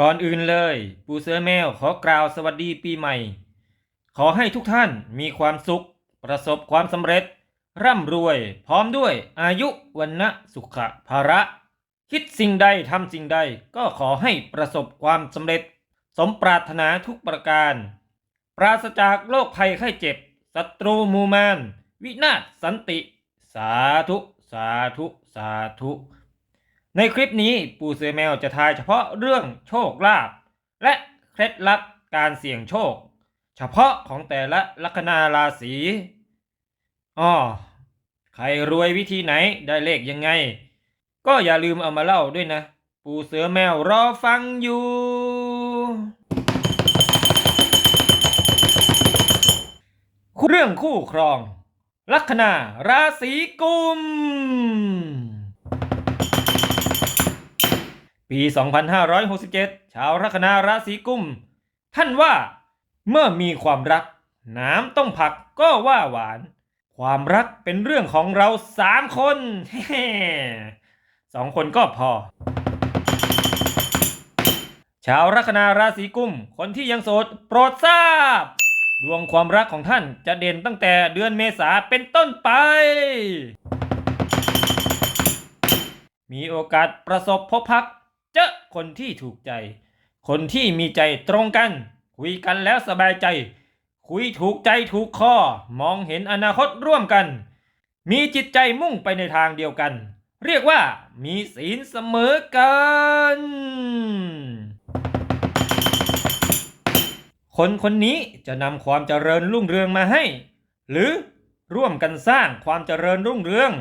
ก่อนอื่นเลย ปูเสือแมวขอกล่าวสวัสดีปีใหม่ ขอให้ทุกท่านมีความสุข ประสบความสำเร็จ ร่ำรวย พร้อมด้วยอายุวันนะสุขภาระ คิดสิ่งใดทำสิ่งใดก็ขอให้ประสบความสำเร็จ สมปรารถนาทุกประการ ปราศจากโรคภัยไข้เจ็บศัตรูมูมาน วินาศสันติ สาธุ สาธุ สาธุ ในคลิปนี้ปู่เสือแมวจะทายเฉพาะเรื่องโชคลาภและเคล็ดลับการเสี่ยงโชค เฉพาะของแต่ละลัคนาราศีอ้อใครรวยวิธีไหนได้เลขยังไง ก็อย่าลืมเอามาเล่าด้วยนะ ปู่เสือแมวรอฟังอยู่ เรื่องคู่ครอง ลัคนาราศีกุม ปี 2567 ชาวลัคนาราศีกุม ท่านว่า เมื่อมีความรัก น้ำต้องผักก็ว่าหวาน ความรักเป็นเรื่องของเราสามคนสองคนก็พอ ชาวลัคนาราศีกุม คนที่ยังโสดโปรดทราบ ดวงความรักของท่านจะเด่นตั้งแต่เดือนเมษาเป็นต้นไปมีโอกาสประสบพบพัก เจอคนที่ถูกใจ คนที่มีใจตรงกัน คุยกันแล้วสบายใจ คุยถูกใจถูกคอมองเห็นอนาคตร่วมกัน มีจิตใจมุ่งไปในทางเดียวกัน เรียกว่ามีศีลเสมอกัน คนคนนี้จะนำความเจริญรุ่งเรืองมาให้ หรือร่วมกันสร้างความเจริญรุ่งเรือง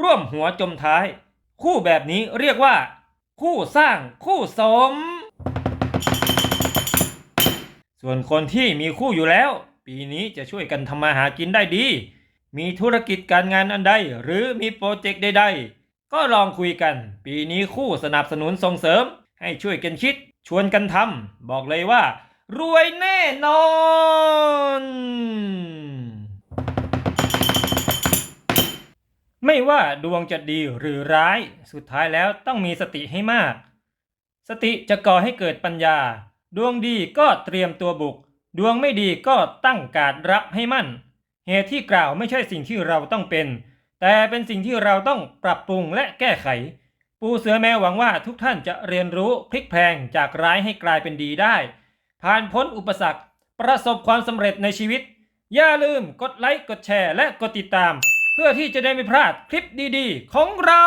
ร่วมหัวจมท้าย คู่แบบนี้เรียกว่า คู่สร้างคู่สม ส่วนคนที่มีคู่อยู่แล้ว ปีนี้จะช่วยกันทำมาหากินได้ดี มีธุรกิจการงานอันใด หรือมีโปรเจกต์ใดๆ ก็ลองคุยกัน ปีนี้คู่สนับสนุนส่งเสริม ให้ช่วยกันคิด ชวนกันทำบอกเลยว่า รวยแน่นอน ไม่ว่าดวงจะดีหรือร้าย สุดท้ายแล้วต้องมีสติให้มาก สติจะก่อให้เกิดปัญญา ดวงดีก็เตรียมตัวบุก ดวงไม่ดีก็ตั้งการรับให้มั่น เหตุที่กล่าวไม่ใช่สิ่งที่เราต้องเป็น แต่เป็นสิ่งที่เราต้องปรับปรุงและแก้ไข ปูเสือแมวหวังว่าทุกท่านจะเรียนรู้พลิกแพลงจากร้ายให้กลายเป็นดีได้ ผ่านพ้นอุปสรรค ประสบความสำเร็จในชีวิต อย่าลืมกดไลค์กดแชร์และกดติดตาม เพื่อที่จะได้ไม่พลาดคลิปดีๆ ของเรา